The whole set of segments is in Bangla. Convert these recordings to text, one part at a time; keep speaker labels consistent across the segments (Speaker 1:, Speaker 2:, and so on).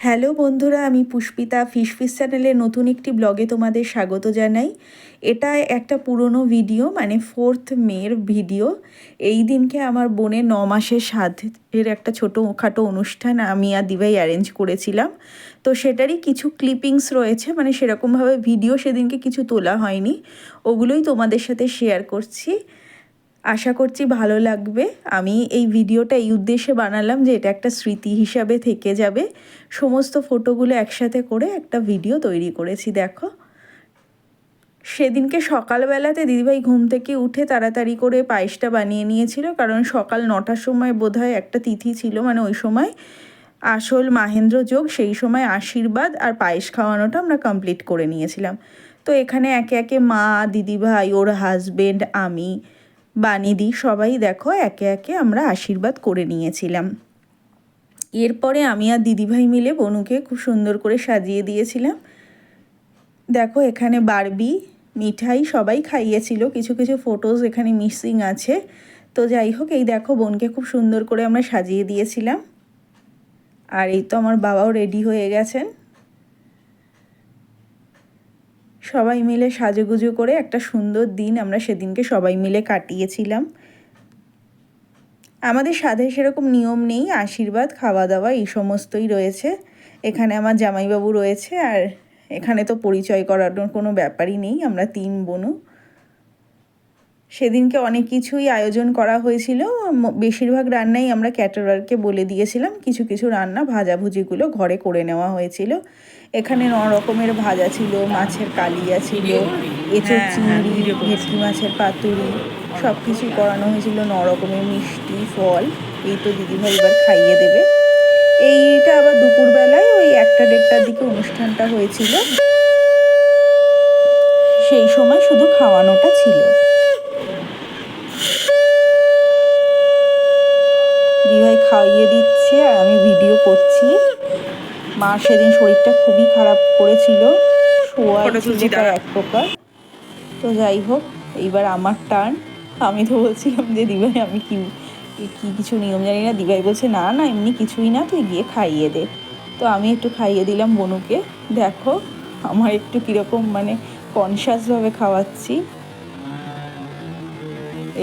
Speaker 1: হ্যালো বন্ধুরা, আমি পুষ্পিতা ফিশ ফিশ চ্যানেলে নতুন একটি ব্লগে তোমাদের স্বাগত জানাই। এটা একটা পুরনো ভিডিও মানে ফোর্থ মের ভিডিও। এই দিনকে আমার বোনের ন মাসের সাধের একটা ছোটো খাটো অনুষ্ঠান আমি আর দিভাই অ্যারেঞ্জ করেছিলাম। তো সেটারই কিছু ক্লিপিংস রয়েছে মানে সেরকমভাবে ভিডিও সেদিনকে কিছু তোলা হয়নি। ওগুলোই তোমাদের সাথে শেয়ার করছি। আশা করছি ভালো লাগবে। আমি এই ভিডিওটা এই উদ্দেশ্যে বানালাম যে এটা একটা স্মৃতি হিসাবে থেকে যাবে। সমস্ত ফটোগুলো একসাথে করে একটা ভিডিও তৈরি করেছি, দেখো। সেদিনকে সকালবেলাতে দিদিভাই ঘুম থেকে উঠে তাড়াতাড়ি করে পায়েসটা বানিয়ে নিয়েছিল, কারণ সকাল নটার সময় বোধহয় একটা তিথি ছিল মানে ওই সময় আসল মাহেন্দ্র যোগ, সেই সময় আশীর্বাদ আর পায়েস খাওয়ানোটা আমরা কমপ্লিট করে নিয়েছিলাম। তো এখানে একে একে মা, দিদিভাই, ওর হাজবেন্ড আমি বানিদি সবাই দেখো, একে একে আমরা আশীর্বাদ করে নিয়েছিলাম। এরপরে আমি আর দিদিভাই মিলে বনুকে খুব সুন্দর করে সাজিয়ে দিয়েছিলাম। দেখো, এখানে বারবি, মিঠাই সবাই খাইয়েছিল, কিছু কিছু ফটোজ এখানে মিসিং আছে। তো যাই হোক, এই দেখো, বোনকে খুব সুন্দর করে আমরা সাজিয়ে দিয়েছিলাম। আর এই তো আমার বাবাও রেডি হয়ে গেছেন। সবাই মিলে সাজুগুজু করে একটা সুন্দর দিন আমরা সেদিনকে সবাই মিলে কাটিয়েছিলাম। আমাদের সাধে সেরকম নিয়ম নেই, আশীর্বাদ খাওয়া দাওয়া এই সমস্তই রয়েছে। এখানে আমার জামাইবাবু রয়েছে আর এখানে তো পরিচয় করানোর কোনো ব্যাপারই নেই, আমরা তিন বোনু সেদিনকে অনেক কিছুই আয়োজন করা হয়েছিল। বেশিরভাগ রান্নাই আমরা ক্যাটারারকে বলে দিয়েছিলাম। কিছু কিছু রান্না ভাজাভুজিগুলো ঘরে করে নেওয়া হয়েছিল। এখানে ন রকমের ভাজা ছিল মাছের কালিয়া ছিল এঁচোর হ্যাঁ, হ্যাঁ, চিংড়ি ভেটকি মাছের পাতুরি সব কিছুই করানো হয়েছিল। ন রকমের মিষ্টি ফল এই তো দিদিভাই এবার খাইয়ে দেবে। এইটা আবার দুপুরবেলায় ওই একটা দেড়টার দিকে অনুষ্ঠানটা হয়েছিল। সেই সময় শুধু খাওয়ানোটা ছিল দিভাই খাইয়ে দিচ্ছে আর আমি ভিডিও করছি। মা সেদিন শরীরটা খুবই খারাপ করেছিল। শোয়া এক প্রকার। তো যাই হোক এইবার আমার টার্ন আমি তো বলছিলাম যে দিভাই আমি কি কি কিছু নিয়ম জানি না? দিভাই বলছে না না এমনি কিছুই না তুই গিয়ে খাইয়ে দে। তো আমি একটু খাইয়ে দিলাম বনুকে। দেখো আমার একটু কীরকম মানে কনসাসভাবে খাওয়াচ্ছি।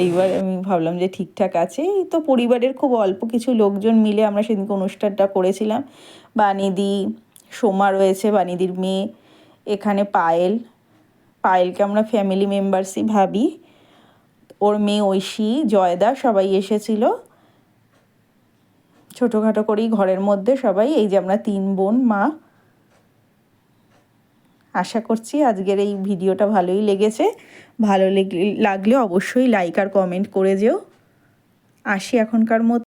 Speaker 1: এইবার আমি ভাবলাম যে ঠিকঠাক আছে। এই তো পরিবারের খুব অল্প কিছু লোকজন মিলে আমরা সেদিনকে অনুষ্ঠানটা করেছিলাম। বানিদি, সোমা রয়েছে, বানিদির মেয়ে, এখানে পায়েল। পায়েলকে আমরা ফ্যামিলি মেম্বার্সই ভাবি। ওর মেয়ে ঐশী, জয়দা সবাই এসেছিল। ছোটোখাটো করেই ঘরের মধ্যে সবাই, এই যে আমরা তিন বোন, মা। আশা করছি আজকের এই ভিডিওটা ভালোই লেগেছে। ভালো লাগলে অবশ্যই লাইক আর কমেন্ট করে যেও। আসি এখনকার মতো।